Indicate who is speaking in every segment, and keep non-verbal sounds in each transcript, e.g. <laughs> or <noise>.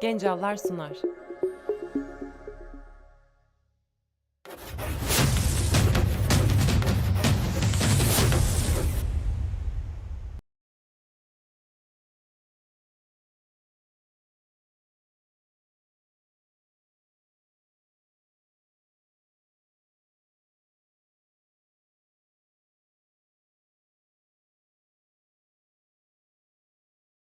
Speaker 1: Gencallar sunar.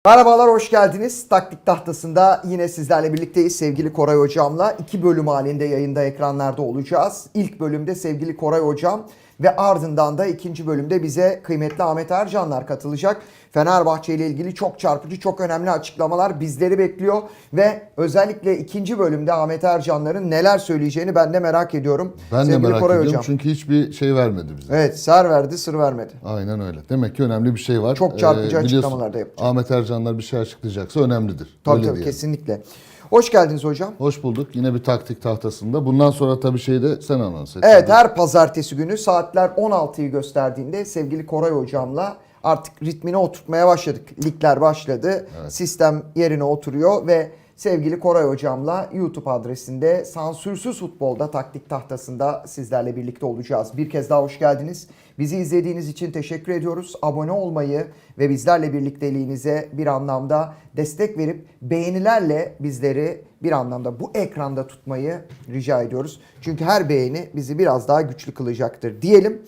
Speaker 2: Merhabalar, hoş geldiniz. Taktik tahtasında yine sizlerle birlikteyiz sevgili Koray Hocam'la. iki bölüm halinde yayında ekranlarda olacağız. İlk bölümde sevgili Koray Hocam ve ardından da ikinci bölümde bize kıymetli Ahmet Ercanlar katılacak. Fenerbahçe ile ilgili çok çarpıcı, çok önemli açıklamalar bizleri bekliyor. Ve özellikle ikinci bölümde Ahmet Ercanların neler söyleyeceğini ben de merak ediyorum.
Speaker 3: Ben de
Speaker 2: sevgili
Speaker 3: merak
Speaker 2: Koray
Speaker 3: ediyorum
Speaker 2: Hocam.
Speaker 3: çünkü hiçbir şey vermedi bize.
Speaker 2: Evet, ser verdi, sır vermedi.
Speaker 3: Aynen öyle. Demek ki önemli bir şey var.
Speaker 2: Çok çarpıcı
Speaker 3: biliyorsun,
Speaker 2: açıklamalar da yapacak.
Speaker 3: Ahmet Ercanlar bir şey açıklayacaksa önemlidir.
Speaker 2: Tabii
Speaker 3: Öyle
Speaker 2: tabii
Speaker 3: diyelim.
Speaker 2: kesinlikle. Hoş geldiniz hocam.
Speaker 3: Hoş bulduk. Yine bir taktik tahtasında. Bundan sonra tabii şeyi de sen anons et.
Speaker 2: Evet her pazartesi günü saatler 16'yı gösterdiğinde sevgili Koray hocamla artık ritmine oturtmaya başladık. Ligler başladı. Sistem yerine oturuyor ve sevgili Koray hocamla YouTube adresinde sansürsüz futbolda taktik tahtasında sizlerle birlikte olacağız. Bir kez daha hoş geldiniz. Bizi izlediğiniz için teşekkür ediyoruz. Abone olmayı ve bizlerle birlikteliğinize bir anlamda destek verip beğenilerle bizleri bir anlamda bu ekranda tutmayı rica ediyoruz. Çünkü her beğeni bizi biraz daha güçlü kılacaktır diyelim.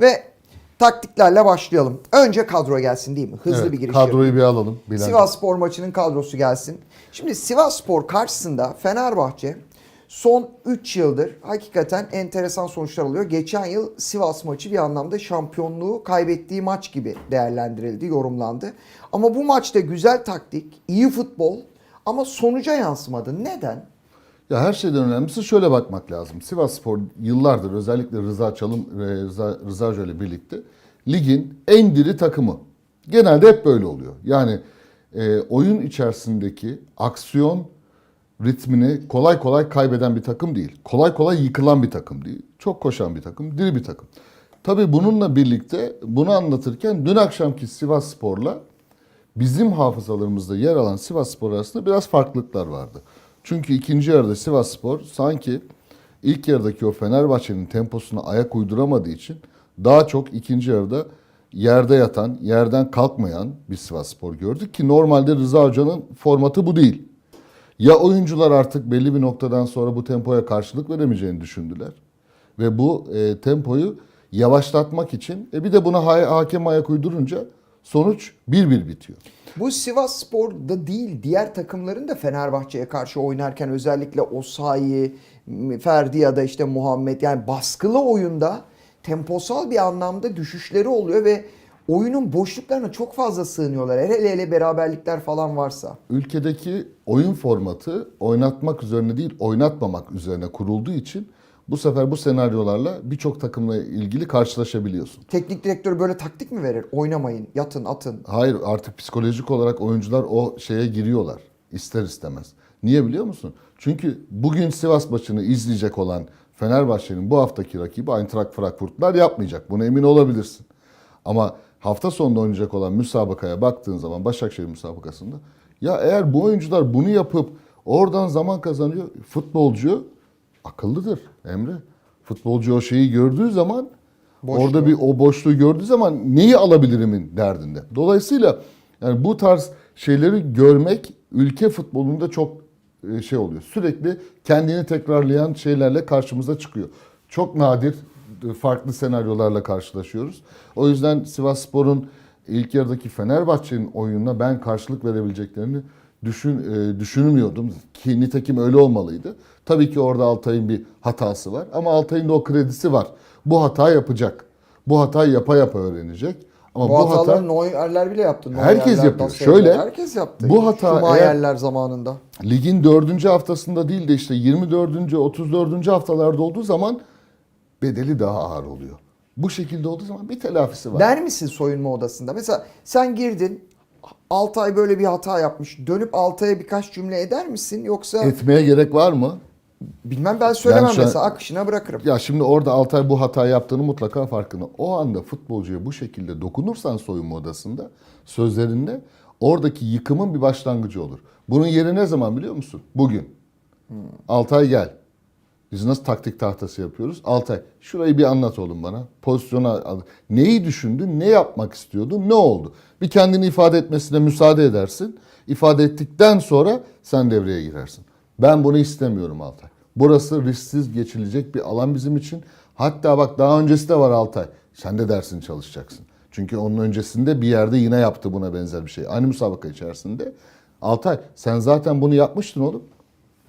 Speaker 2: Ve taktiklerle başlayalım. Önce kadro gelsin değil mi? Hızlı
Speaker 3: Evet,
Speaker 2: bir giriş
Speaker 3: Kadroyu
Speaker 2: yapayım.
Speaker 3: bir alalım. Bilal.
Speaker 2: Sivas Spor maçının kadrosu gelsin. Şimdi Sivas Spor karşısında Fenerbahçe son 3 yıldır hakikaten enteresan sonuçlar alıyor. Geçen yıl Sivas maçı bir anlamda şampiyonluğu kaybettiği maç gibi değerlendirildi, yorumlandı. Ama bu maçta güzel taktik, iyi futbol ama sonuca yansımadı. Neden?
Speaker 3: Ya her şeyden önemlisi şöyle bakmak lazım. Sivas Spor yıllardır özellikle Rıza Çalım Rıza, Rıza Hoca birlikte ligin en diri takımı. Genelde hep böyle oluyor. Yani e, oyun içerisindeki aksiyon ritmini kolay kolay kaybeden bir takım değil. Kolay kolay yıkılan bir takım değil. Çok koşan bir takım, diri bir takım. Tabii bununla birlikte bunu anlatırken dün akşamki Sivas Spor'la bizim hafızalarımızda yer alan Sivas Spor arasında biraz farklılıklar vardı. Çünkü ikinci yarıda Sivas Spor sanki ilk yarıdaki o Fenerbahçe'nin temposuna ayak uyduramadığı için daha çok ikinci yarıda yerde yatan, yerden kalkmayan bir Sivas Spor gördük ki normalde Rıza Hoca'nın formatı bu değil. Ya oyuncular artık belli bir noktadan sonra bu tempoya karşılık veremeyeceğini düşündüler. Ve bu e, tempoyu yavaşlatmak için e, bir de buna ha- hakem ayak uydurunca sonuç 1-1 bitiyor.
Speaker 2: Bu Sivas Spor'da değil diğer takımların da Fenerbahçe'ye karşı oynarken özellikle Osayi, Ferdi ya da işte Muhammed yani baskılı oyunda temposal bir anlamda düşüşleri oluyor ve oyunun boşluklarına çok fazla sığınıyorlar. Hele hele beraberlikler falan varsa.
Speaker 3: Ülkedeki oyun formatı oynatmak üzerine değil oynatmamak üzerine kurulduğu için bu sefer bu senaryolarla birçok takımla ilgili karşılaşabiliyorsun.
Speaker 2: Teknik direktör böyle taktik mi verir? Oynamayın, yatın, atın.
Speaker 3: Hayır artık psikolojik olarak oyuncular o şeye giriyorlar ister istemez. Niye biliyor musun? Çünkü bugün Sivas maçını izleyecek olan Fenerbahçe'nin bu haftaki rakibi Eintracht Frankfurtlar yapmayacak. Buna emin olabilirsin. Ama hafta sonunda oynayacak olan müsabakaya baktığın zaman Başakşehir müsabakasında ya eğer bu oyuncular bunu yapıp oradan zaman kazanıyor futbolcu akıllıdır Emre. Futbolcu o şeyi gördüğü zaman
Speaker 2: Boşluğu.
Speaker 3: orada bir o boşluğu gördüğü zaman neyi alabilirimin derdinde. Dolayısıyla yani bu tarz şeyleri görmek ülke futbolunda çok e, şey oluyor. Sürekli kendini tekrarlayan şeylerle karşımıza çıkıyor. Çok nadir farklı senaryolarla karşılaşıyoruz. O yüzden Sivas Spor'un ilk yarıdaki Fenerbahçe'nin oyununa ben karşılık verebileceklerini düşün, e, düşünmüyordum. Ki nitekim öyle olmalıydı. Tabii ki orada Altay'ın bir hatası var ama Altay'ın da o kredisi var. Bu hata yapacak. Bu hatayı yapa yapa öğrenecek. Ama
Speaker 2: Bu,
Speaker 3: bu, hata
Speaker 2: hataları Neuer'ler bile yaptı.
Speaker 3: Herkes
Speaker 2: Neuer'ler,
Speaker 3: yapıyor.
Speaker 2: Dassey'ler,
Speaker 3: Şöyle,
Speaker 2: herkes yaptı.
Speaker 3: bu hata
Speaker 2: Schumacher'ler zamanında.
Speaker 3: ligin dördüncü haftasında değil de işte 24. 34. haftalarda olduğu zaman bedeli daha ağır oluyor. Bu şekilde olduğu zaman bir telafisi var.
Speaker 2: Der misin soyunma odasında? Mesela sen girdin Altay böyle bir hata yapmış. Dönüp Altay'a birkaç cümle eder misin? Yoksa
Speaker 3: Etmeye gerek var mı?
Speaker 2: Bilmem ben söylemem
Speaker 3: şu an-
Speaker 2: mesela akışına bırakırım.
Speaker 3: Ya şimdi orada Altay bu hata yaptığını mutlaka farkında. O anda futbolcuya bu şekilde dokunursan soyunma odasında sözlerinde oradaki yıkımın bir başlangıcı olur. Bunun yeri ne zaman biliyor musun? Bugün. Altay gel. Biz nasıl taktik tahtası yapıyoruz? Altay şurayı bir anlat oğlum bana. Pozisyona al. Neyi düşündün? Ne yapmak istiyordun? Ne oldu? Bir kendini ifade etmesine müsaade edersin. İfade ettikten sonra sen devreye girersin. Ben bunu istemiyorum Altay. Burası risksiz geçilecek bir alan bizim için. Hatta bak daha öncesi de var Altay. Sen de dersini çalışacaksın. Çünkü onun öncesinde bir yerde yine yaptı buna benzer bir şey. Aynı müsabaka içerisinde. Altay sen zaten bunu yapmıştın oğlum.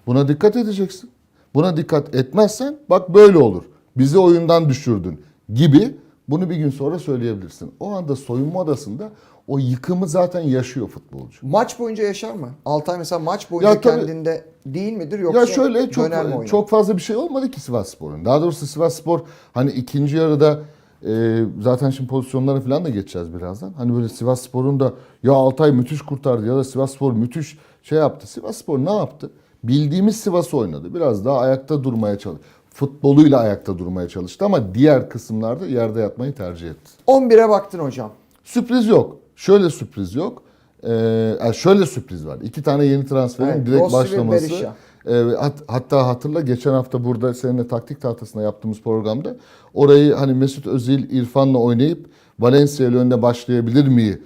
Speaker 3: Buna dikkat edeceksin. Buna dikkat etmezsen bak böyle olur. Bizi oyundan düşürdün gibi bunu bir gün sonra söyleyebilirsin. O anda soyunma odasında o yıkımı zaten yaşıyor futbolcu.
Speaker 2: Maç boyunca yaşar mı? Altay mesela maç boyunca
Speaker 3: Ya tabii-
Speaker 2: kendinde değil midir yoksa
Speaker 3: Ya şöyle çok
Speaker 2: döner mi
Speaker 3: çok fazla bir şey olmadı ki Sivasspor'un. Daha doğrusu Sivasspor hani ikinci yarıda e, zaten şimdi pozisyonlara falan da geçeceğiz birazdan. Hani böyle Sivasspor'un da ya Altay müthiş kurtardı ya da Sivasspor müthiş şey yaptı. Sivasspor ne yaptı? Bildiğimiz Sivas oynadı. Biraz daha ayakta durmaya çalıştı. Futboluyla ayakta durmaya çalıştı ama diğer kısımlarda yerde yatmayı tercih etti.
Speaker 2: 11'e baktın hocam.
Speaker 3: Sürpriz yok. Şöyle sürpriz yok. Ee, şöyle sürpriz var. İki tane yeni transferin
Speaker 2: Evet,
Speaker 3: direkt
Speaker 2: Rossi
Speaker 3: başlaması. Ee, hat- hatta hatırla geçen hafta burada seninle taktik tahtasında yaptığımız programda orayı hani Mesut Özil İrfan'la oynayıp Valencia ile önüne başlayabilir mi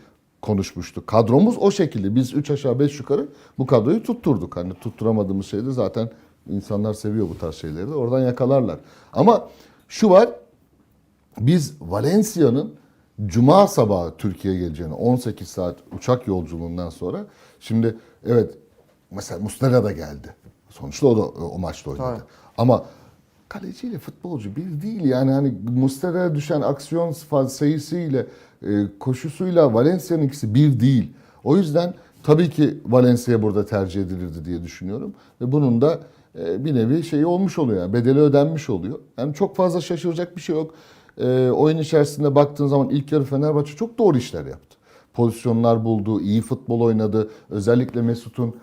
Speaker 3: konuşmuştuk. Kadromuz o şekilde. Biz 3 aşağı 5 yukarı bu kadroyu tutturduk. Hani tutturamadığımız şeyde zaten insanlar seviyor bu tarz şeyleri de. Oradan yakalarlar. Ama şu var biz Valencia'nın Cuma sabahı Türkiye'ye geleceğini 18 saat uçak yolculuğundan sonra şimdi evet mesela Muslera da geldi. Sonuçta o da o maçta oynadı.
Speaker 2: Tabii.
Speaker 3: Ama kaleciyle futbolcu bir değil yani hani Muslera'ya düşen aksiyon sayısıyla koşusuyla Valencia'nın ikisi bir değil. O yüzden tabii ki Valencia burada tercih edilirdi diye düşünüyorum ve bunun da e, bir nevi şeyi olmuş oluyor yani bedeli ödenmiş oluyor. Yani çok fazla şaşıracak bir şey yok. E, oyun içerisinde baktığın zaman ilk yarı Fenerbahçe çok doğru işler yaptı. Pozisyonlar buldu, iyi futbol oynadı. Özellikle Mesut'un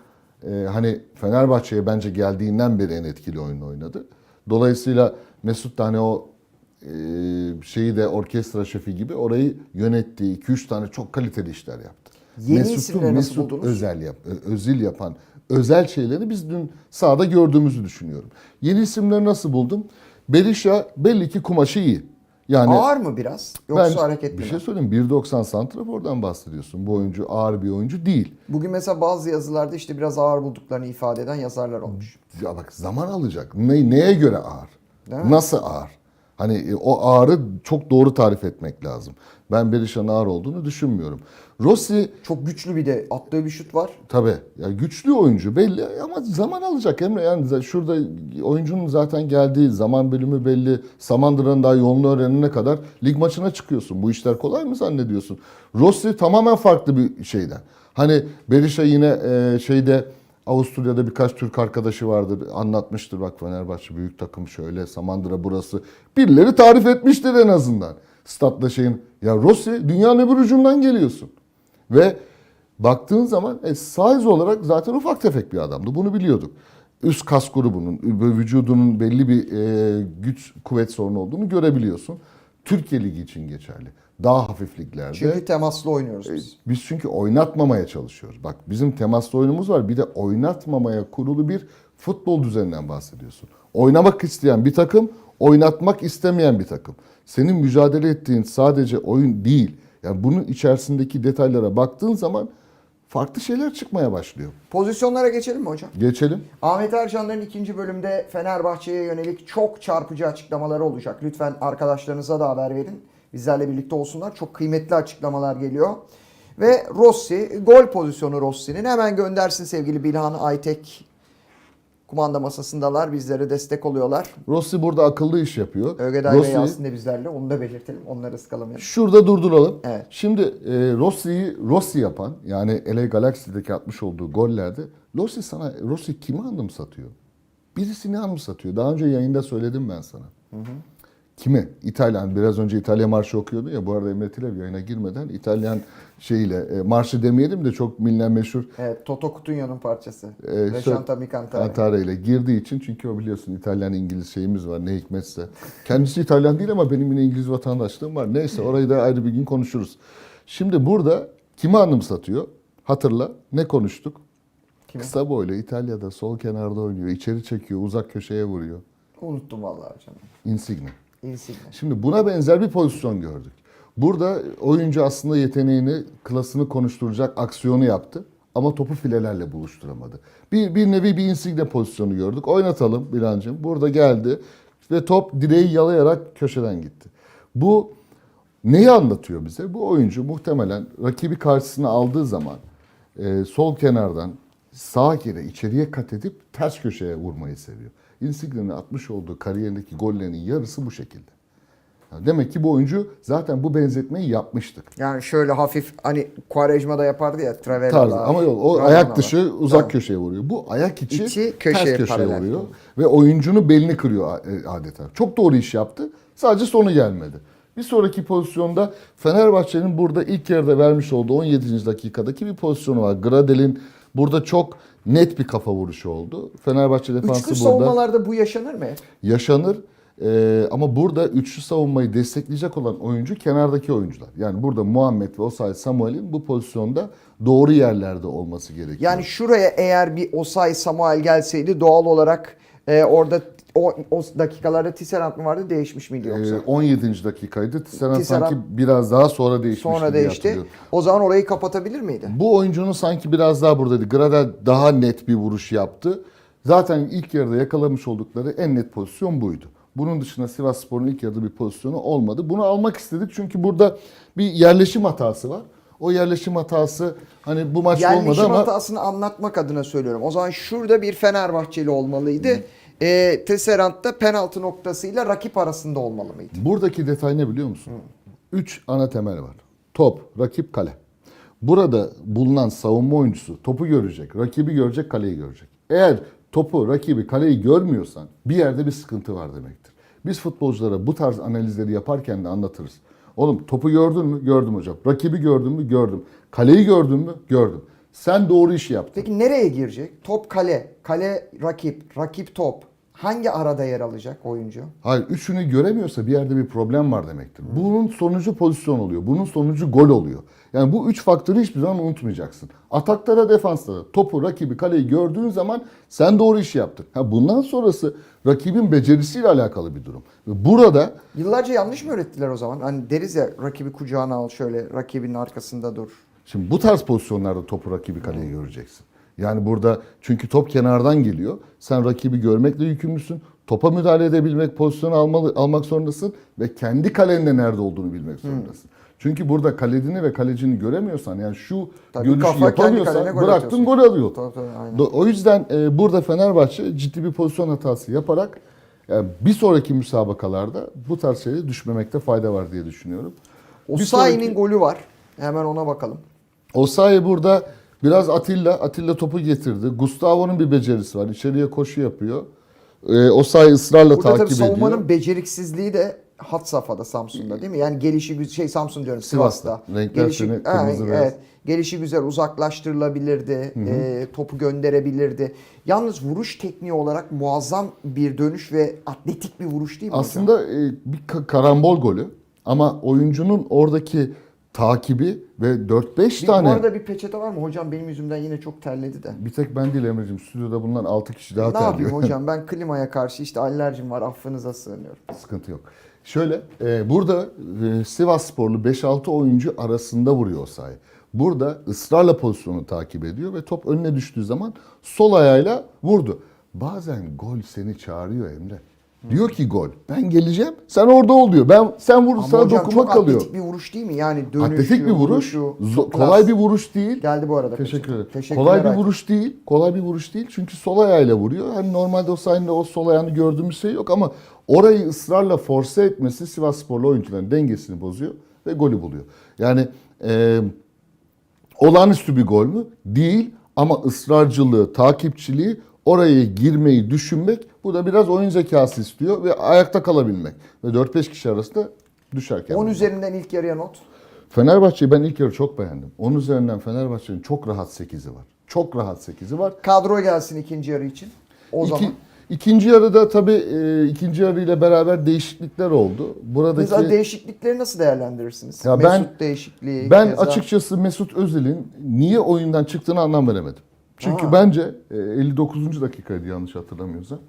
Speaker 3: e, hani Fenerbahçe'ye bence geldiğinden beri en etkili oyun oynadı. Dolayısıyla Mesut da hani o e, şeyi de orkestra şefi gibi orayı yönettiği 2-3 tane çok kaliteli işler yaptı.
Speaker 2: Yeni
Speaker 3: Mesut'u Mesut
Speaker 2: buldunuz?
Speaker 3: özel yap, özil yapan özel şeyleri biz dün sahada gördüğümüzü düşünüyorum. Yeni isimleri nasıl buldum? Berisha belli ki kumaşı iyi. Yani
Speaker 2: Ağır mı biraz? Yoksa
Speaker 3: ben
Speaker 2: hareketli
Speaker 3: bir
Speaker 2: mi?
Speaker 3: şey söyleyeyim 1.90 santrafordan bahsediyorsun. Bu oyuncu ağır bir oyuncu değil.
Speaker 2: Bugün mesela bazı yazılarda işte biraz ağır bulduklarını ifade eden yazarlar olmuş.
Speaker 3: Ya bak zaman alacak. Ne, neye göre ağır? Nasıl ağır? Hani e, o ağırı çok doğru tarif etmek lazım. Ben Berisha'nın ağır olduğunu düşünmüyorum. Rossi
Speaker 2: Çok güçlü bir de attığı bir şut var.
Speaker 3: tabii ya güçlü oyuncu belli ama zaman alacak Emre. Yani şurada oyuncunun zaten geldiği zaman bölümü belli. Samandıra'nın daha yolunu öğrenene kadar lig maçına çıkıyorsun. Bu işler kolay mı zannediyorsun? Rossi tamamen farklı bir şeyden. Hani Berisha yine e, şeyde Avusturya'da birkaç Türk arkadaşı vardır. Anlatmıştır bak Fenerbahçe büyük takım şöyle, Samandıra burası. Birileri tarif etmiştir en azından. Statla şeyin. Ya Rossi dünyanın öbür ucundan geliyorsun. Ve baktığın zaman e, size olarak zaten ufak tefek bir adamdı. Bunu biliyorduk. Üst kas grubunun, vücudunun belli bir e, güç kuvvet sorunu olduğunu görebiliyorsun. Türkiye Ligi için geçerli. Daha hafif liglerde.
Speaker 2: Çünkü temaslı oynuyoruz biz.
Speaker 3: Biz çünkü oynatmamaya çalışıyoruz. Bak bizim temaslı oyunumuz var. Bir de oynatmamaya kurulu bir futbol düzeninden bahsediyorsun. Oynamak isteyen bir takım, oynatmak istemeyen bir takım. Senin mücadele ettiğin sadece oyun değil. Yani bunun içerisindeki detaylara baktığın zaman farklı şeyler çıkmaya başlıyor.
Speaker 2: Pozisyonlara geçelim mi hocam?
Speaker 3: Geçelim.
Speaker 2: Ahmet Ercan'ların ikinci bölümde Fenerbahçe'ye yönelik çok çarpıcı açıklamaları olacak. Lütfen arkadaşlarınıza da haber verin. Bizlerle birlikte olsunlar. Çok kıymetli açıklamalar geliyor. Ve Rossi, gol pozisyonu Rossi'nin. Hemen göndersin sevgili Bilhan Aytek. Kumanda masasındalar. Bizlere destek oluyorlar.
Speaker 3: Rossi burada akıllı iş yapıyor.
Speaker 2: Ögeday
Speaker 3: Rossi-
Speaker 2: Yasin de bizlerle. Onu da belirtelim. Onları ıskalamayalım.
Speaker 3: Şurada durduralım.
Speaker 2: Evet.
Speaker 3: Şimdi e, Rossi'yi Rossi yapan yani LA Galaxy'deki atmış olduğu gollerde Rossi sana Rossi kimi anımsatıyor? Birisini anımsatıyor. Daha önce yayında söyledim ben sana. Kimi? İtalyan. Biraz önce İtalya marşı okuyordu ya. Bu arada Emre Tilev yayına girmeden İtalyan şeyiyle e, marşı demeyelim de çok bilinen meşhur
Speaker 2: Evet, Toto Cutugno'nun parçası.
Speaker 3: e,
Speaker 2: Ve
Speaker 3: sö-
Speaker 2: Shanta Mi Cantare.
Speaker 3: Cantare ile girdiği için çünkü o biliyorsun İtalyan İngiliz şeyimiz var ne hikmetse. Kendisi İtalyan değil ama benim yine İngiliz vatandaşlığım var. Neyse orayı da ayrı bir gün konuşuruz. Şimdi burada kimi anımsatıyor? Hatırla ne konuştuk?
Speaker 2: Kimi?
Speaker 3: Kısa boylu İtalya'da sol kenarda oynuyor. içeri çekiyor, uzak köşeye vuruyor.
Speaker 2: Unuttum vallahi hocam.
Speaker 3: Insigne.
Speaker 2: Insigne.
Speaker 3: Şimdi buna benzer bir pozisyon gördük. Burada oyuncu aslında yeteneğini, klasını konuşturacak aksiyonu yaptı. Ama topu filelerle buluşturamadı. Bir, bir nevi bir insigne pozisyonu gördük. Oynatalım Bilancım. Burada geldi ve top direği yalayarak köşeden gitti. Bu neyi anlatıyor bize? Bu oyuncu muhtemelen rakibi karşısına aldığı zaman e, sol kenardan sağ yere içeriye kat edip ters köşeye vurmayı seviyor. Insigne'nin atmış olduğu kariyerindeki gollerinin yarısı bu şekilde. Demek ki bu oyuncu zaten bu benzetmeyi yapmıştık.
Speaker 2: Yani şöyle hafif hani Quaresma'da yapardı ya Travella.
Speaker 3: Tarzı. Ama yok o
Speaker 2: Ramona
Speaker 3: ayak
Speaker 2: var.
Speaker 3: dışı uzak
Speaker 2: Tamam.
Speaker 3: köşeye vuruyor. Bu ayak içi,
Speaker 2: İçi
Speaker 3: ters
Speaker 2: köşeye
Speaker 3: köşeye
Speaker 2: paralel.
Speaker 3: vuruyor. Ve oyuncunun belini kırıyor e, adeta. Çok doğru iş yaptı. Sadece sonu gelmedi. Bir sonraki pozisyonda Fenerbahçe'nin burada ilk yarıda vermiş olduğu 17. dakikadaki bir pozisyonu var. Gradel'in burada çok net bir kafa vuruşu oldu. Fenerbahçe defansı
Speaker 2: Üçlü
Speaker 3: burada
Speaker 2: savunmalarda bu yaşanır mı?
Speaker 3: yaşanır. Ee, ama burada üçlü savunmayı destekleyecek olan oyuncu kenardaki oyuncular. Yani burada Muhammed ve Osay Samuel'in bu pozisyonda doğru yerlerde olması gerekiyor.
Speaker 2: Yani şuraya eğer bir Osay Samuel gelseydi doğal olarak e, orada o, o dakikalarda Tisserand mı vardı değişmiş miydi yoksa?
Speaker 3: Ee, 17. dakikaydı. Tisserand
Speaker 2: Tisserand
Speaker 3: sanki biraz daha sonra değişmiş
Speaker 2: Sonra değişti. O zaman orayı kapatabilir miydi?
Speaker 3: Bu oyuncunun sanki biraz daha buradaydı. Gradel daha net bir vuruş yaptı. Zaten ilk yarıda yakalamış oldukları en net pozisyon buydu. Bunun dışında Sivas Spor'un ilk yarıda bir pozisyonu olmadı. Bunu almak istedik çünkü burada bir yerleşim hatası var. O yerleşim hatası hani bu maçta olmadı
Speaker 2: Yerleşim
Speaker 3: ama
Speaker 2: hatasını anlatmak adına söylüyorum. O zaman şurada bir Fenerbahçeli olmalıydı. E, Tisserand da penaltı noktasıyla rakip arasında olmalı mıydı?
Speaker 3: Buradaki detay ne biliyor musun? Üç ana temel var. Top, rakip, kale. Burada bulunan savunma oyuncusu topu görecek, rakibi görecek, kaleyi görecek. Eğer topu, rakibi, kaleyi görmüyorsan bir yerde bir sıkıntı var demektir. Biz futbolculara bu tarz analizleri yaparken de anlatırız. Oğlum topu gördün mü? Gördüm hocam. Rakibi gördün mü? Gördüm. Kaleyi gördün mü? Gördüm. Sen doğru işi yaptın.
Speaker 2: Peki nereye girecek? Top kale, kale rakip, rakip top. Hangi arada yer alacak oyuncu?
Speaker 3: Hayır, üçünü göremiyorsa bir yerde bir problem var demektir. Bunun sonucu pozisyon oluyor. Bunun sonucu gol oluyor. Yani bu üç faktörü hiçbir zaman unutmayacaksın. Atakta da defansta da topu, rakibi, kaleyi gördüğün zaman sen doğru işi yaptın. Ha, bundan sonrası rakibin becerisiyle alakalı bir durum. Ve burada
Speaker 2: Yıllarca yanlış mı öğrettiler o zaman? Hani deriz ya rakibi kucağına al şöyle rakibinin arkasında dur.
Speaker 3: Şimdi bu tarz pozisyonlarda topu rakibi kaleyi göreceksin. Yani burada çünkü top kenardan geliyor. Sen rakibi görmekle yükümlüsün. Topa müdahale edebilmek, pozisyonu almalı, almak zorundasın ve kendi kalende nerede olduğunu bilmek zorundasın. Çünkü burada kaledini ve kalecini göremiyorsan yani şu
Speaker 2: Tabii
Speaker 3: görüşü yapamıyorsan bıraktın gol alıyor.
Speaker 2: Tabii, tabii, aynen.
Speaker 3: O yüzden e, burada Fenerbahçe ciddi bir pozisyon hatası yaparak yani bir sonraki müsabakalarda bu tarz şeylere düşmemekte fayda var diye düşünüyorum.
Speaker 2: Osayi'nin
Speaker 3: sonraki-
Speaker 2: golü var. Hemen ona bakalım.
Speaker 3: Osayi burada biraz Atilla, Atilla topu getirdi. Gustavo'nun bir becerisi var. İçeriye koşu yapıyor. Ee, Osayi ısrarla
Speaker 2: Burada
Speaker 3: takip
Speaker 2: savunmanın
Speaker 3: ediyor.
Speaker 2: beceriksizliği de hat safhada Samsun'da değil mi? Yani gelişi şey Samsun diyorum
Speaker 3: Sivas'ta.
Speaker 2: Sivas'ta.
Speaker 3: Renkler
Speaker 2: gelişi,
Speaker 3: seni kırmızı beyaz.
Speaker 2: evet. Gelişi güzel uzaklaştırılabilirdi. e, topu gönderebilirdi. Yalnız vuruş tekniği olarak muazzam bir dönüş ve atletik bir vuruş değil mi hocam?
Speaker 3: Aslında e, bir ka- karambol golü ama oyuncunun oradaki takibi ve 4-5
Speaker 2: Bir,
Speaker 3: tane
Speaker 2: Bu arada bir peçete var mı? Hocam benim yüzümden yine çok terledi de.
Speaker 3: bir tek ben değil Emre'cim stüdyoda bulunan 6 kişi daha
Speaker 2: ne yapayım
Speaker 3: terliyor.
Speaker 2: hocam ben <laughs> klimaya karşı işte alerjim var affınıza sığınıyorum.
Speaker 3: Sıkıntı yok. Şöyle e, burada e, Sivas Sporlu 5-6 oyuncu arasında vuruyor Osayi. Burada ısrarla pozisyonu takip ediyor ve top önüne düştüğü zaman sol ayağıyla vurdu. Bazen gol seni çağırıyor Emre. Diyor ki gol. Ben geleceğim. Sen orada ol diyor. Ben sen vur
Speaker 2: Ama
Speaker 3: sana
Speaker 2: hocam
Speaker 3: dokunma
Speaker 2: çok
Speaker 3: kalıyor.
Speaker 2: atletik bir vuruş değil mi? Yani dönüşü,
Speaker 3: Atletik bir vuruş.
Speaker 2: vuruşu,
Speaker 3: zo- kolay bir vuruş değil.
Speaker 2: Geldi bu arada.
Speaker 3: Teşekkür ederim.
Speaker 2: Teşekkürler
Speaker 3: Kolay bir vuruş değil. Kolay bir vuruş değil. Çünkü sol ayağıyla vuruyor. Hani normalde o sayende o sol ayağını gördüğümüz şey yok ama orayı ısrarla force etmesi Sivas Sporlu oyuncuların dengesini bozuyor ve golü buluyor. Yani e, olağanüstü bir gol mü? Değil ama ısrarcılığı, takipçiliği oraya girmeyi düşünmek bu da biraz oyun zekası istiyor ve ayakta kalabilmek. Ve 4-5 kişi arasında düşerken.
Speaker 2: 10 üzerinden ilk yarıya not.
Speaker 3: Fenerbahçe'yi ben ilk yarı çok beğendim. 10 üzerinden Fenerbahçe'nin çok rahat 8'i var. Çok rahat 8'i var.
Speaker 2: Kadro gelsin ikinci yarı için. O
Speaker 3: İki,
Speaker 2: zaman.
Speaker 3: ikinci yarıda tabii e, ikinci yarı ile beraber değişiklikler oldu. Buradaki
Speaker 2: Mesela değişiklikleri nasıl değerlendirirsiniz?
Speaker 3: Ya
Speaker 2: Mesut
Speaker 3: ben-
Speaker 2: değişikliği.
Speaker 3: Ben
Speaker 2: keza.
Speaker 3: açıkçası Mesut Özil'in niye oyundan çıktığını anlam veremedim. Çünkü
Speaker 2: Aa.
Speaker 3: bence e, 59. dakikaydı yanlış hatırlamıyorsam.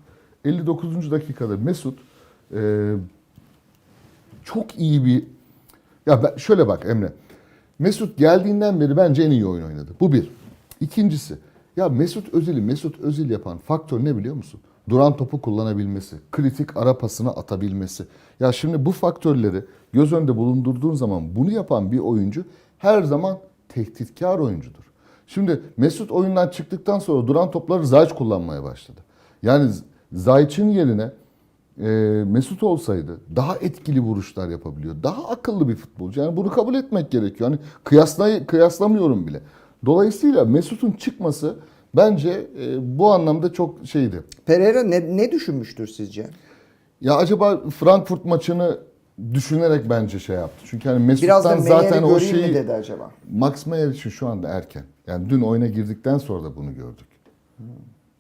Speaker 3: 59. dakikada Mesut e, çok iyi bir ya ben, şöyle bak Emre. Mesut geldiğinden beri bence en iyi oyun oynadı. Bu bir. İkincisi ya Mesut Özil'i Mesut Özil yapan faktör ne biliyor musun? Duran topu kullanabilmesi, kritik ara pasını atabilmesi. Ya şimdi bu faktörleri göz önünde bulundurduğun zaman bunu yapan bir oyuncu her zaman tehditkar oyuncudur. Şimdi Mesut oyundan çıktıktan sonra duran topları Zayç kullanmaya başladı. Yani Zayç'in yerine e, Mesut olsaydı daha etkili vuruşlar yapabiliyor. Daha akıllı bir futbolcu. Yani bunu kabul etmek gerekiyor. Hani kıyaslay kıyaslamıyorum bile. Dolayısıyla Mesut'un çıkması bence e, bu anlamda çok şeydi.
Speaker 2: Pereira ne, ne düşünmüştür sizce?
Speaker 3: Ya acaba Frankfurt maçını düşünerek bence şey yaptı. Çünkü hani
Speaker 2: Biraz da
Speaker 3: Mesut'tan zaten o şeyi
Speaker 2: dedi acaba?
Speaker 3: Max Meyer için şu anda erken. Yani dün oyuna girdikten sonra da bunu gördük.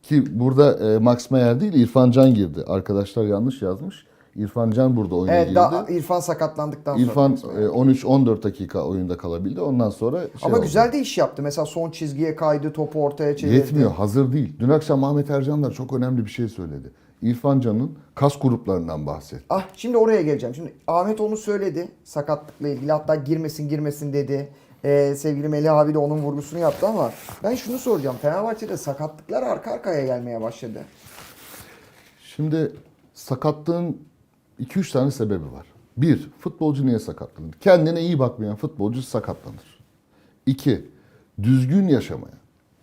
Speaker 3: Ki burada e, Max Meyer değil İrfan Can girdi. Arkadaşlar yanlış yazmış. İrfan Can burada oyuna
Speaker 2: Evet
Speaker 3: girdi.
Speaker 2: daha İrfan sakatlandıktan
Speaker 3: İrfan
Speaker 2: sonra.
Speaker 3: e, 13-14 dakika oyunda kalabildi. Ondan sonra şey
Speaker 2: Ama
Speaker 3: oldu.
Speaker 2: güzel de iş yaptı. Mesela son çizgiye kaydı, topu ortaya çevirdi.
Speaker 3: Yetmiyor, hazır değil. Dün akşam Ahmet Ercanlar çok önemli bir şey söyledi. İrfan Can'ın kas gruplarından bahsetti.
Speaker 2: Ah şimdi oraya geleceğim. Şimdi Ahmet onu söyledi sakatlıkla ilgili. Hatta girmesin girmesin dedi. Ee, sevgili Melih abi de onun vurgusunu yaptı ama ben şunu soracağım. Fenerbahçe'de sakatlıklar arka arkaya gelmeye başladı.
Speaker 3: Şimdi sakatlığın 2-3 tane sebebi var. Bir, futbolcu niye sakatlanır? Kendine iyi bakmayan futbolcu sakatlanır. İki, düzgün yaşamaya.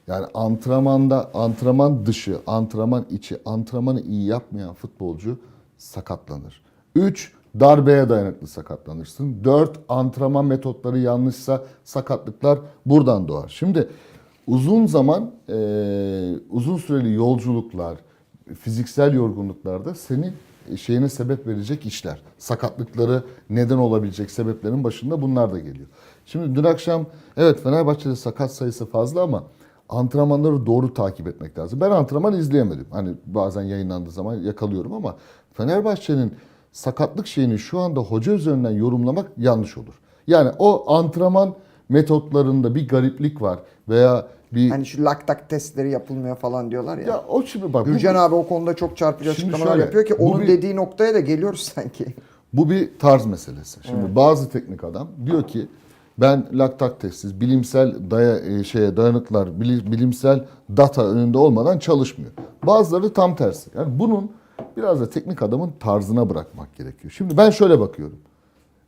Speaker 3: Yani antrenmanda, antrenman dışı, antrenman içi, antrenmanı iyi yapmayan futbolcu sakatlanır. Üç, darbeye dayanıklı sakatlanırsın. Dört, antrenman metotları yanlışsa sakatlıklar buradan doğar. Şimdi uzun zaman, eee, uzun süreli yolculuklar, fiziksel yorgunluklarda senin şeyine sebep verecek işler. Sakatlıkları neden olabilecek sebeplerin başında bunlar da geliyor. Şimdi dün akşam evet Fenerbahçe'de sakat sayısı fazla ama antrenmanları doğru takip etmek lazım. Ben antrenman izleyemedim. Hani bazen yayınlandığı zaman yakalıyorum ama Fenerbahçe'nin sakatlık şeyini şu anda hoca üzerinden yorumlamak yanlış olur. Yani o antrenman metotlarında bir gariplik var veya bir
Speaker 2: Hani şu laktak testleri yapılmıyor falan diyorlar ya.
Speaker 3: ya o şimdi bak bu-
Speaker 2: Gürcan abi o konuda çok çarpıcı açıklamalar
Speaker 3: şöyle,
Speaker 2: yapıyor ki
Speaker 3: bu
Speaker 2: onun
Speaker 3: bir-
Speaker 2: dediği noktaya da geliyoruz <laughs> sanki.
Speaker 3: Bu bir tarz meselesi. Şimdi bazı teknik adam diyor ki ben laktat testsiz, bilimsel daya, e, şeye dayanıklar, bili- bilimsel data önünde olmadan çalışmıyor. Bazıları tam tersi. Yani bunun biraz da teknik adamın tarzına bırakmak gerekiyor. Şimdi ben şöyle bakıyorum.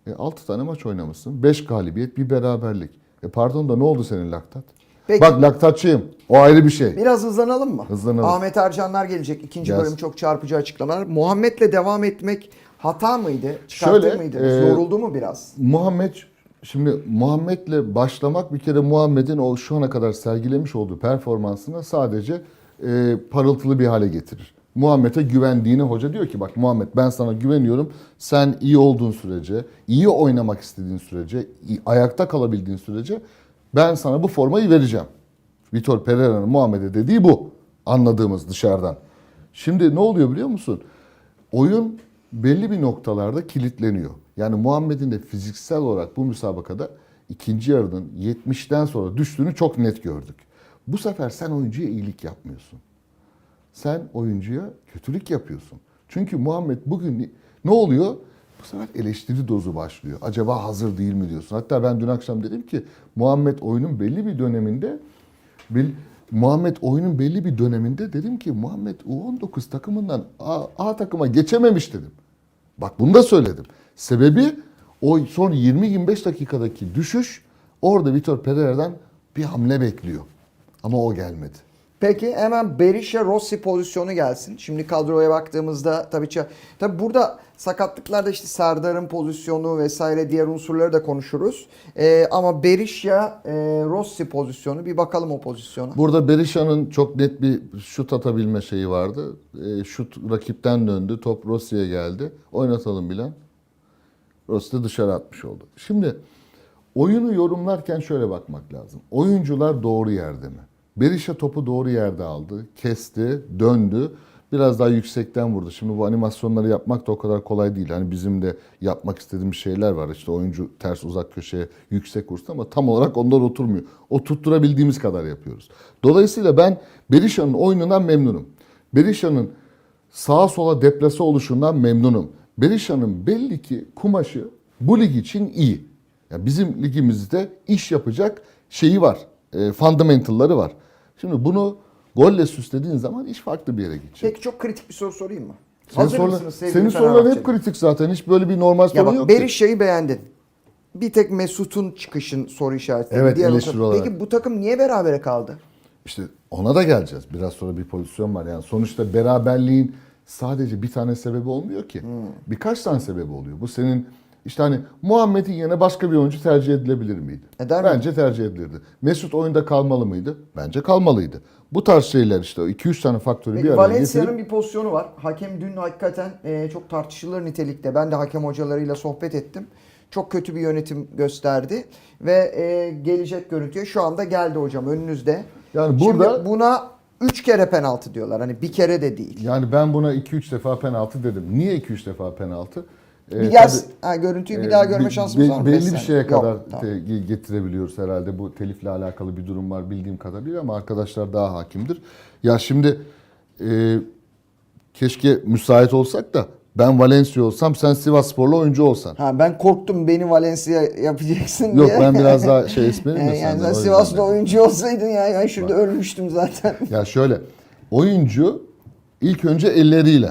Speaker 3: E, 6 tane maç oynamışsın. 5 galibiyet, bir beraberlik. E pardon da ne oldu senin laktat?
Speaker 2: Peki.
Speaker 3: Bak laktatçıyım. O ayrı bir şey.
Speaker 2: Biraz hızlanalım mı?
Speaker 3: Hızlanalım.
Speaker 2: Ahmet Ercanlar gelecek. İkinci
Speaker 3: Gelsin.
Speaker 2: bölüm çok çarpıcı açıklamalar. Muhammed'le devam etmek hata mıydı? Çıkartır
Speaker 3: Şöyle,
Speaker 2: mıydınız?
Speaker 3: e,
Speaker 2: Yoruldu mu biraz?
Speaker 3: Muhammed şimdi Muhammed'le başlamak bir kere Muhammed'in o şu ana kadar sergilemiş olduğu performansını sadece e, parıltılı bir hale getirir. Muhammed'e güvendiğini hoca diyor ki bak Muhammed ben sana güveniyorum. Sen iyi olduğun sürece, iyi oynamak istediğin sürece, ayakta kalabildiğin sürece ben sana bu formayı vereceğim. Vitor Pereira'nın Muhammed'e dediği bu. Anladığımız dışarıdan. Şimdi ne oluyor biliyor musun? Oyun belli bir noktalarda kilitleniyor. Yani Muhammed'in de fiziksel olarak bu müsabakada ikinci yarının 70'ten sonra düştüğünü çok net gördük. Bu sefer sen oyuncuya iyilik yapmıyorsun. Sen oyuncuya kötülük yapıyorsun. Çünkü Muhammed bugün ne oluyor? Bu sefer eleştiri dozu başlıyor. Acaba hazır değil mi diyorsun. Hatta ben dün akşam dedim ki Muhammed oyunun belli bir döneminde bil, Muhammed oyunun belli bir döneminde dedim ki Muhammed U19 takımından A, A takıma geçememiş dedim. Bak bunu da söyledim. Sebebi o son 20-25 dakikadaki düşüş orada Vitor Pereira'dan bir hamle bekliyor. Ama o gelmedi.
Speaker 2: Peki hemen Berisha Rossi pozisyonu gelsin. Şimdi kadroya baktığımızda tabii ki tabii burada sakatlıklarda işte Serdar'ın pozisyonu vesaire diğer unsurları da konuşuruz. Ee, ama Berisha e, Rossi pozisyonu bir bakalım o pozisyona.
Speaker 3: Burada Berisha'nın çok net bir şut atabilme şeyi vardı. E, şut rakipten döndü. Top Rossi'ye geldi. Oynatalım bilen. Rossi de dışarı atmış oldu. Şimdi oyunu yorumlarken şöyle bakmak lazım. Oyuncular doğru yerde mi? Berisha topu doğru yerde aldı. Kesti, döndü. Biraz daha yüksekten vurdu. Şimdi bu animasyonları yapmak da o kadar kolay değil. Hani bizim de yapmak istediğimiz şeyler var. İşte oyuncu ters uzak köşeye yüksek vursun ama tam olarak onlar oturmuyor. O tutturabildiğimiz kadar yapıyoruz. Dolayısıyla ben Berisha'nın oyunundan memnunum. Berisha'nın sağa sola deplase oluşundan memnunum. Berisha'nın belli ki kumaşı bu lig için iyi. Yani bizim ligimizde iş yapacak şeyi var. E, fundamentalları var. Şimdi bunu golle süslediğin zaman iş farklı bir yere gidecek.
Speaker 2: Peki çok kritik bir soru sorayım mı?
Speaker 3: Senin,
Speaker 2: Hazır
Speaker 3: sorular-
Speaker 2: mısınız sevgili
Speaker 3: senin soruların hep kritik zaten. Hiç böyle bir normal
Speaker 2: bak
Speaker 3: yok.
Speaker 2: Berisha'yı beğendin. Bir tek Mesut'un çıkışın soru işareti.
Speaker 3: Evet,
Speaker 2: Diğer
Speaker 3: eleştiri olarak.
Speaker 2: Peki bu takım niye berabere kaldı?
Speaker 3: İşte ona da geleceğiz. Biraz sonra bir pozisyon var. Yani sonuçta beraberliğin sadece bir tane sebebi olmuyor ki. Birkaç tane sebebi oluyor. Bu senin işte hani Muhammed'in yerine başka bir oyuncu tercih edilebilir miydi?
Speaker 2: Eder mi?
Speaker 3: Bence tercih edilirdi. Mesut oyunda kalmalı mıydı? Bence kalmalıydı. Bu tarz şeyler işte 2-3 tane faktörü bir
Speaker 2: Peki
Speaker 3: araya
Speaker 2: Valencia'nın
Speaker 3: getirip
Speaker 2: bir pozisyonu var. Hakem dün hakikaten e, çok tartışılır nitelikte. Ben de hakem hocalarıyla sohbet ettim. Çok kötü bir yönetim gösterdi ve e, gelecek görüntüye şu anda geldi hocam önünüzde.
Speaker 3: Yani
Speaker 2: Şimdi
Speaker 3: burada-
Speaker 2: buna 3 kere penaltı diyorlar. Hani bir kere de değil.
Speaker 3: yani ben buna 2-3 defa penaltı dedim. Niye 2-3 defa penaltı? Ee,
Speaker 2: bir gez,
Speaker 3: tabii-
Speaker 2: ha, görüntüyü bir
Speaker 3: Ee,
Speaker 2: daha görme şansımız var mı?
Speaker 3: Belli bir şeye
Speaker 2: Yok,
Speaker 3: kadar
Speaker 2: tamam.
Speaker 3: te- ge- getirebiliyoruz herhalde. Bu telifle alakalı bir durum var bildiğim kadarıyla ama arkadaşlar daha hakimdir. Ya şimdi e, keşke müsait olsak da ben Valencia olsam sen Sivassporlu oyuncu olsan.
Speaker 2: Ha, ben korktum beni Valencia yapacaksın
Speaker 3: Yok
Speaker 2: diye.
Speaker 3: ben biraz <laughs> daha şey esmerim
Speaker 2: yani, yani sen Sivas'ta
Speaker 3: dedim.
Speaker 2: oyuncu olsaydın ya ben şurada ölmüştüm zaten.
Speaker 3: Ya şöyle oyuncu ilk önce elleriyle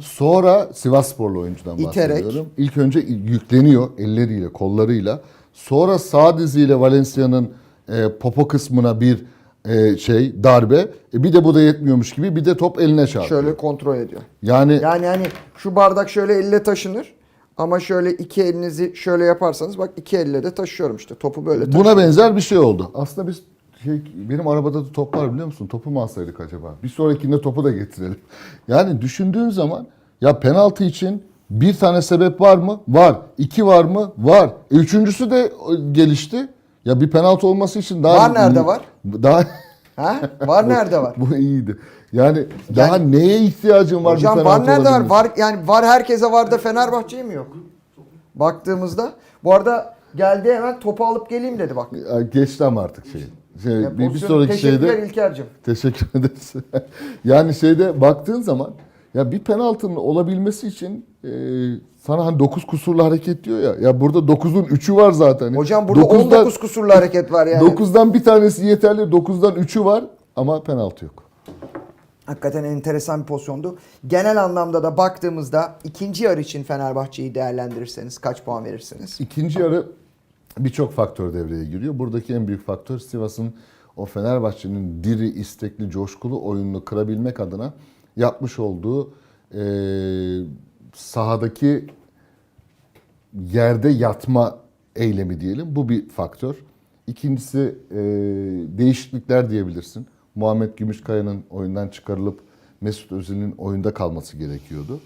Speaker 3: sonra Sivassporlu oyuncudan
Speaker 2: İterek.
Speaker 3: bahsediyorum. İlk önce yükleniyor elleriyle kollarıyla sonra sağ diziyle Valencia'nın e, popo kısmına bir e, şey darbe E, bir de bu da yetmiyormuş gibi bir de top eline çarpıyor.
Speaker 2: Şöyle kontrol ediyor.
Speaker 3: Yani
Speaker 2: Yani hani şu bardak şöyle elle taşınır ama şöyle iki elinizi şöyle yaparsanız bak iki elle de taşıyorum işte topu böyle taşıyorum.
Speaker 3: Buna benzer bir şey oldu. Aslında biz şey, benim arabada da top var biliyor musun? Topu mu alsaydık acaba? Bir sonrakinde topu da getirelim. <laughs> Yani düşündüğün zaman ya penaltı için bir tane sebep var mı? Var. İki var mı? Var. E, üçüncüsü de e, gelişti. Ya bir penaltı olması için daha...
Speaker 2: Var nerede var? <laughs>
Speaker 3: Daha...
Speaker 2: Ha? Var <laughs> nerede var?
Speaker 3: Bu iyiydi. Yani, daha neye ihtiyacın var
Speaker 2: Hocam
Speaker 3: bir
Speaker 2: var
Speaker 3: penaltı
Speaker 2: nerede var? Var yani var herkese var da Fenerbahçe'ye mi yok? Baktığımızda bu arada geldi hemen topu alıp geleyim dedi bak.
Speaker 3: Geçti ama artık şey. Şey
Speaker 2: Ya
Speaker 3: bir, bir sonraki
Speaker 2: Teşekkürler
Speaker 3: şeyde...
Speaker 2: İlker'cim. <laughs>
Speaker 3: Teşekkür ederiz. <laughs> yani şeyde baktığın zaman ya bir penaltının olabilmesi için e, sana hani 9 kusurlu hareket diyor ya. Ya burada 9'un 3'ü var zaten.
Speaker 2: Hocam burada
Speaker 3: Dokuzdan-
Speaker 2: 19 kusurlu hareket var yani.
Speaker 3: 9'dan bir tanesi yeterli. 9'dan 3'ü var ama penaltı yok.
Speaker 2: Hakikaten enteresan bir pozisyondu. Genel anlamda da baktığımızda ikinci yarı için Fenerbahçe'yi değerlendirirseniz kaç puan verirsiniz?
Speaker 3: İkinci yarı birçok faktör devreye giriyor. Buradaki en büyük faktör Sivas'ın o Fenerbahçe'nin diri, istekli, coşkulu oyununu kırabilmek adına yapmış olduğu e, sahadaki yerde yatma eylemi diyelim. Bu bir faktör. İkincisi e, değişiklikler diyebilirsin. Muhammed Gümüşkaya'nın oyundan çıkarılıp Mesut Özil'in oyunda kalması gerekiyordu.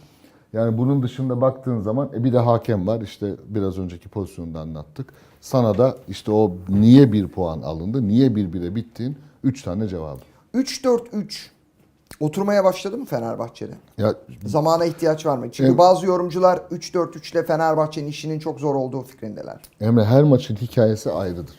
Speaker 3: Yani bunun dışında baktığın zaman e, bir de hakem var. İşte biraz önceki pozisyonda anlattık. Sana da işte o niye bir puan alındı, niye bir bire bittiğin üç tane cevabı.
Speaker 2: 3-4-3 oturmaya başladı mı Fenerbahçe'de?
Speaker 3: Ya
Speaker 2: Zamana ihtiyaç var mı? Çünkü
Speaker 3: Evet.
Speaker 2: bazı yorumcular 3-4-3 ile Fenerbahçe'nin işinin çok zor olduğu fikrindeler.
Speaker 3: Emre her maçın hikayesi ayrıdır.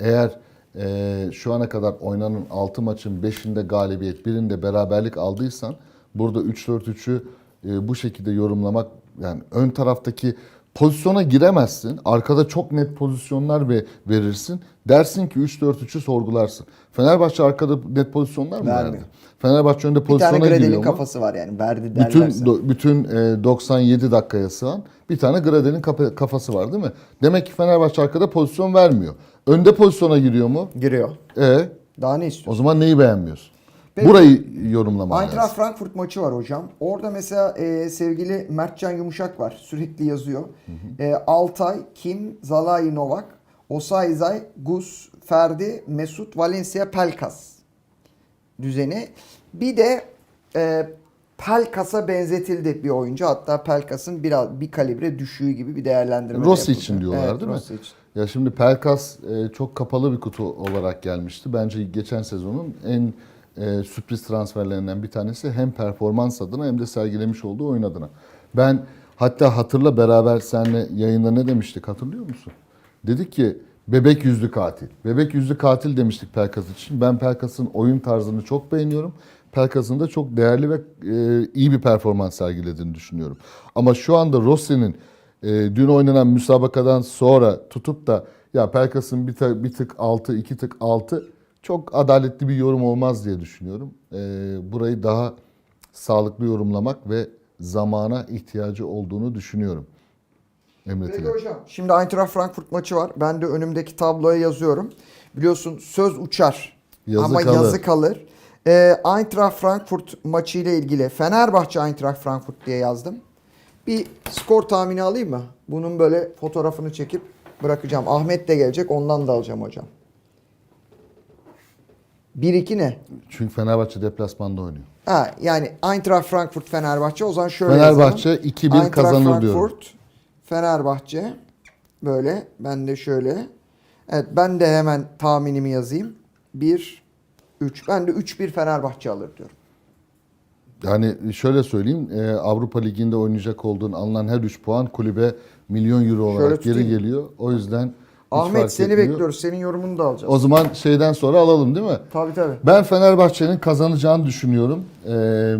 Speaker 3: Eğer e, şu ana kadar oynanan 6 maçın 5'inde galibiyet, birinde beraberlik aldıysan burada 3-4-3'ü e, bu şekilde yorumlamak yani ön taraftaki pozisyona giremezsin. Arkada çok net pozisyonlar ve verirsin. Dersin ki 3-4-3'ü sorgularsın. Fenerbahçe arkada net pozisyonlar mı verdi? Fenerbahçe önde
Speaker 2: Bir tane
Speaker 3: pozisyona giriyor mu?
Speaker 2: kafası var yani. Verdi
Speaker 3: Bütün
Speaker 2: derlerse.
Speaker 3: do- bütün e, 97 dakikaya sığan bir tane Gradel'in kafası var değil mi? Demek ki Fenerbahçe arkada pozisyon vermiyor. Önde pozisyona giriyor mu?
Speaker 2: Giriyor.
Speaker 3: E
Speaker 2: Daha ne istiyorsun?
Speaker 3: o zaman neyi beğenmiyorsun?
Speaker 2: Peki.
Speaker 3: Burayı yorumlaman
Speaker 2: Eintracht
Speaker 3: lazım.
Speaker 2: Frankfurt maçı var hocam. Orada mesela e, sevgili Mertcan Yumuşak var. Sürekli yazıyor. E, Altay, Kim, Zalai Novak, Osaizay, Gus, Ferdi, Mesut, Valencia, Pelkas düzeni. Bir de e, Pelkas'a benzetildi bir oyuncu. Hatta Pelkas'ın biraz bir kalibre düşüğü gibi bir değerlendirme de
Speaker 3: Rossi
Speaker 2: yapıldı.
Speaker 3: için diyorlar
Speaker 2: Evet,
Speaker 3: değil mi?
Speaker 2: Rossi için.
Speaker 3: Ya şimdi Pelkas e, çok kapalı bir kutu olarak gelmişti. Bence geçen sezonun en e, sürpriz transferlerinden bir tanesi hem performans adına hem de sergilemiş olduğu oyun adına. Ben hatta hatırla beraber seninle yayında ne demiştik hatırlıyor musun? Dedik ki bebek yüzlü katil. Bebek yüzlü katil demiştik Pelkas için. Ben Pelkas'ın oyun tarzını çok beğeniyorum. Pelkas'ın da çok değerli ve e, iyi bir performans sergilediğini düşünüyorum. Ama şu anda Rossi'nin e, dün oynanan müsabakadan sonra tutup da ya Pelkas'ın bir, bir tık altı, iki tık altı çok adaletli bir yorum olmaz diye düşünüyorum. E, burayı daha sağlıklı yorumlamak ve zamana ihtiyacı olduğunu düşünüyorum. Emre
Speaker 2: Peki hocam. Şimdi Eintracht Frankfurt maçı var. Ben de önümdeki tabloya yazıyorum. Biliyorsun söz uçar
Speaker 3: Yazı
Speaker 2: ama
Speaker 3: kalır.
Speaker 2: yazı kalır. Ee, Eintracht Frankfurt maçı ile ilgili Fenerbahçe Eintracht Frankfurt diye yazdım. Bir skor tahmini alayım mı? Bunun böyle fotoğrafını çekip bırakacağım. Ahmet de gelecek ondan da alacağım hocam. 1-2 ne?
Speaker 3: Çünkü Fenerbahçe deplasmanda oynuyor.
Speaker 2: Ha, yani Eintracht Frankfurt Fenerbahçe o zaman şöyle
Speaker 3: Fenerbahçe
Speaker 2: yazalım.
Speaker 3: 2-1
Speaker 2: Eintracht
Speaker 3: kazanır diyorum.
Speaker 2: Frankfurt, Fenerbahçe böyle ben de şöyle. Evet ben de hemen tahminimi yazayım. 1 3 ben de 3-1 Fenerbahçe alır diyorum.
Speaker 3: Yani şöyle söyleyeyim, e, Avrupa Ligi'nde oynayacak olduğun alınan her 3 puan kulübe milyon euro olarak geri
Speaker 2: tutayım.
Speaker 3: geliyor. O yüzden
Speaker 2: Ahmet seni
Speaker 3: etmiyor.
Speaker 2: bekliyoruz. Senin yorumunu da alacağız.
Speaker 3: O zaman şeyden sonra alalım değil mi?
Speaker 2: Tabii tabii.
Speaker 3: Ben Fenerbahçe'nin kazanacağını düşünüyorum. Ee,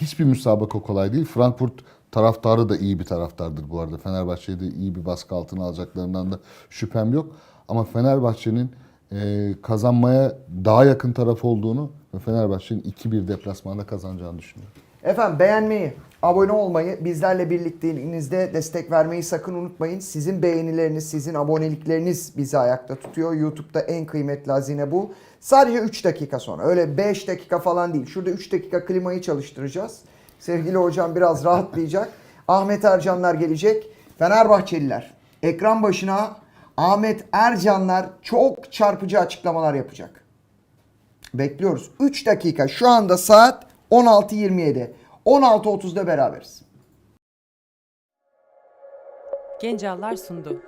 Speaker 3: hiçbir müsabaka kolay değil. Frankfurt taraftarı da iyi bir taraftardır bu arada. Fenerbahçe'yi de iyi bir baskı altına alacaklarından da şüphem yok. Ama Fenerbahçe'nin e, kazanmaya daha yakın taraf olduğunu ve Fenerbahçe'nin 2-1 deplasmanda kazanacağını düşünüyorum.
Speaker 2: Efendim beğenmeyi, abone olmayı, bizlerle birlikteliğinizde destek vermeyi sakın unutmayın. Sizin beğenileriniz, sizin abonelikleriniz bizi ayakta tutuyor. YouTube'da en kıymetli hazine bu. Sadece 3 dakika sonra. Öyle 5 dakika falan değil. Şurada 3 dakika klimayı çalıştıracağız. Sevgili hocam biraz rahatlayacak. <laughs> Ahmet Ercanlar gelecek. Fenerbahçeliler ekran başına Ahmet Ercanlar çok çarpıcı açıklamalar yapacak. Bekliyoruz. 3 dakika. Şu anda saat 16.27. 16.30'da beraberiz.
Speaker 1: Genceallar sundu.